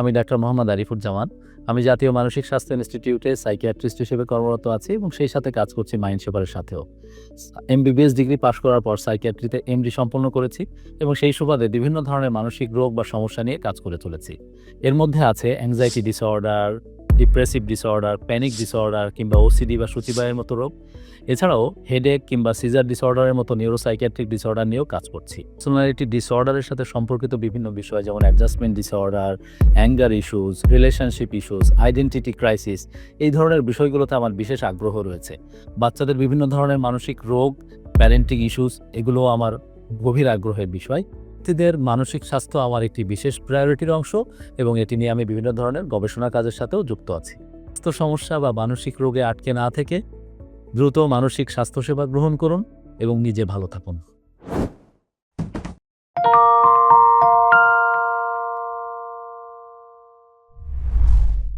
আমি ডাক্তার মোহাম্মদ আরিফুজ্জামান। আমি জাতীয় মানসিক স্বাস্থ্য ইনস্টিটিউটে সাইকিয়াট্রিস্ট হিসেবে কর্মরত আছি এবং সেই সাথে কাজ করছি মাইন্ড সেপারের সাথেও। এমবিবিএস ডিগ্রি পাশ করার পর সাইকিয়াট্রিতে এমডি সম্পন্ন করেছি এবং সেই সুবাদে বিভিন্ন ধরনের মানসিক রোগ বা সমস্যা নিয়ে কাজ করে চলেছি। এর মধ্যে আছে anxiety disorder depressive disorder panic disorder কিংবা ওসিডি বা সূচিবাহের মতো রোগ। এছাড়াও হেডেক কিংবা সিজার ডিসঅর্ডারের মতো নিউরোসাইকিয়াট্রিক ডিসঅর্ডার নিয়েও কাজ করছি। পার্সোনালিটি ডিসঅর্ডারের সাথে সম্পর্কিত বিভিন্ন বিষয় যেমন adjustment disorder anger issues relationship issues identity crisis এই ধরনের বিষয়গুলোতে আমার বিশেষ আগ্রহ রয়েছে। বাচ্চাদের বিভিন্ন ধরনের মানসিক রোগ প্যারেন্টিং ইস্যুস এগুলোও আমার গভীর আগ্রহের বিষয়। ব্যক্তিদের মানসিক স্বাস্থ্য আমার একটি বিশেষ প্রায়োরিটির অংশ এবং এটি নিয়ে আমি বিভিন্ন ধরনের গবেষণা কাজের সাথেও যুক্ত আছি। স্বাস্থ্য সমস্যা বা মানসিক রোগে আটকে না থেকে দ্রুত মানসিক স্বাস্থ্যসেবা গ্রহণ করুন এবং নিজে ভালো থাকুন।